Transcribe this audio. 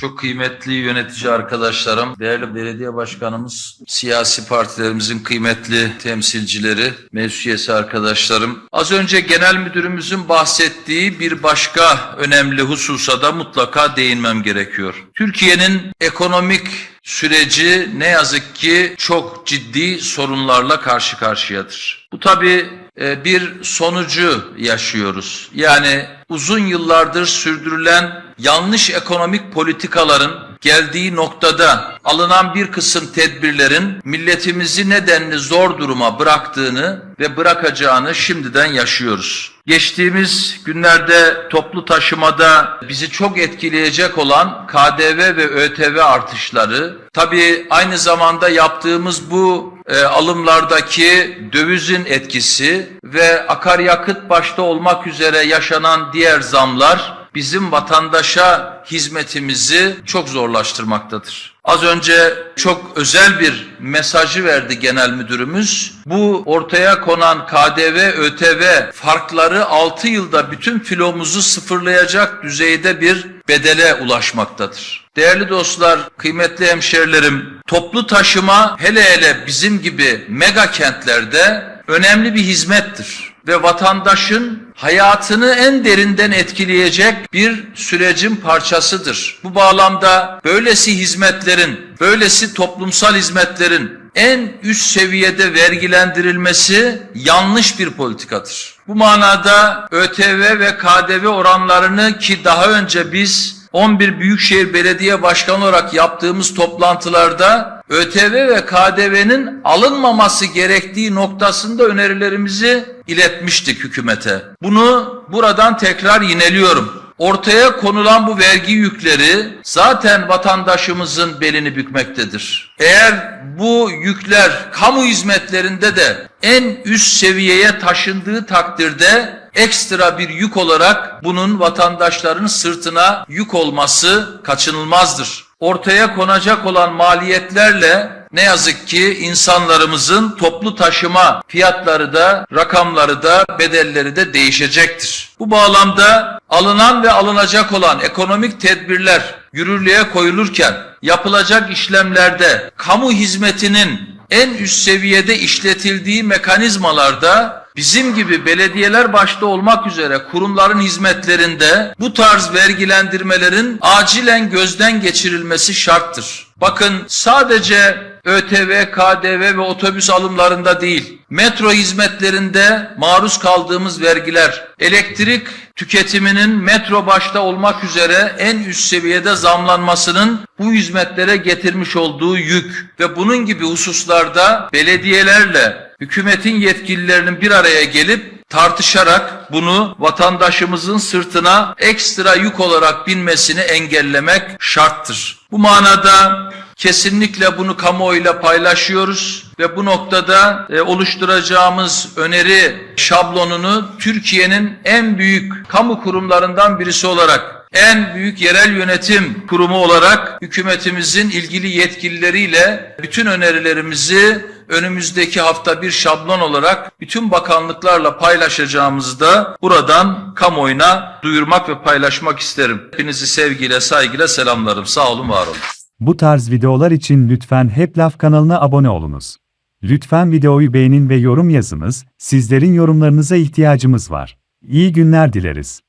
Çok kıymetli yönetici arkadaşlarım, değerli belediye başkanımız, siyasi partilerimizin kıymetli temsilcileri, meclis arkadaşlarım. Az önce genel müdürümüzün bahsettiği bir başka önemli hususa da mutlaka değinmem gerekiyor. Türkiye'nin ekonomik süreci ne yazık ki çok ciddi sorunlarla karşı karşıyadır. Bu tabii e, bir sonucu yaşıyoruz. Yani uzun yıllardır sürdürülen yanlış ekonomik politikaların geldiği noktada alınan bir kısım tedbirlerin milletimizi nedenli zor duruma bıraktığını ve bırakacağını şimdiden yaşıyoruz. Geçtiğimiz günlerde toplu taşımada bizi çok etkileyecek olan KDV ve ÖTV artışları, tabii aynı zamanda yaptığımız bu e, alımlardaki dövizin etkisi ve akaryakıt başta olmak üzere yaşanan diğer zamlar bizim vatandaşa hizmetimizi çok zorlaştırmaktadır. Az önce çok özel bir mesajı verdi genel müdürümüz. Bu ortaya konan KDV, ÖTV farkları 6 yılda bütün filomuzu sıfırlayacak düzeyde bir bedele ulaşmaktadır. Değerli dostlar, kıymetli hemşerilerim, toplu taşıma hele hele bizim gibi mega kentlerde önemli bir hizmettir ve vatandaşın hayatını en derinden etkileyecek bir sürecin parçasıdır. Bu bağlamda böylesi hizmetlerin, böylesi toplumsal hizmetlerin en üst seviyede vergilendirilmesi yanlış bir politikadır. Bu manada ÖTV ve KDV oranlarını ki daha önce biz 11 Büyükşehir Belediye Başkanı olarak yaptığımız toplantılarda ÖTV ve KDV'nin alınmaması gerektiği noktasında önerilerimizi iletmiştik hükümete. Bunu buradan tekrar yineliyorum. Ortaya konulan bu vergi yükleri zaten vatandaşımızın belini bükmektedir. Eğer bu yükler kamu hizmetlerinde de en üst seviyeye taşındığı takdirde ekstra bir yük olarak bunun vatandaşların sırtına yük olması kaçınılmazdır. Ortaya konacak olan maliyetlerle ne yazık ki insanlarımızın toplu taşıma fiyatları da, rakamları da, bedelleri de değişecektir. Bu bağlamda alınan ve alınacak olan ekonomik tedbirler yürürlüğe koyulurken yapılacak işlemlerde kamu hizmetinin en üst seviyede işletildiği mekanizmalarda bizim gibi belediyeler başta olmak üzere kurumların hizmetlerinde bu tarz vergilendirmelerin acilen gözden geçirilmesi şarttır. Bakın sadece ÖTV, KDV ve otobüs alımlarında değil, metro hizmetlerinde maruz kaldığımız vergiler, elektrik tüketiminin metro başta olmak üzere en üst seviyede zamlanmasının bu hizmetlere getirmiş olduğu yük ve bunun gibi hususlarda belediyelerle hükümetin yetkililerinin bir araya gelip tartışarak bunu vatandaşımızın sırtına ekstra yük olarak binmesini engellemek şarttır. Bu manada kesinlikle bunu kamuoyuyla paylaşıyoruz ve bu noktada e, oluşturacağımız öneri şablonunu Türkiye'nin en büyük kamu kurumlarından birisi olarak en büyük yerel yönetim kurumu olarak hükümetimizin ilgili yetkilileriyle bütün önerilerimizi önümüzdeki hafta bir şablon olarak bütün bakanlıklarla paylaşacağımızı da buradan kamuoyuna duyurmak ve paylaşmak isterim. Hepinizi sevgiyle, saygıyla selamlarım. Sağ olun, var olun. Bu tarz videolar için lütfen Hep Laf kanalına abone olunuz. Lütfen videoyu beğenin ve yorum yazınız, sizlerin yorumlarınıza ihtiyacımız var. İyi günler dileriz.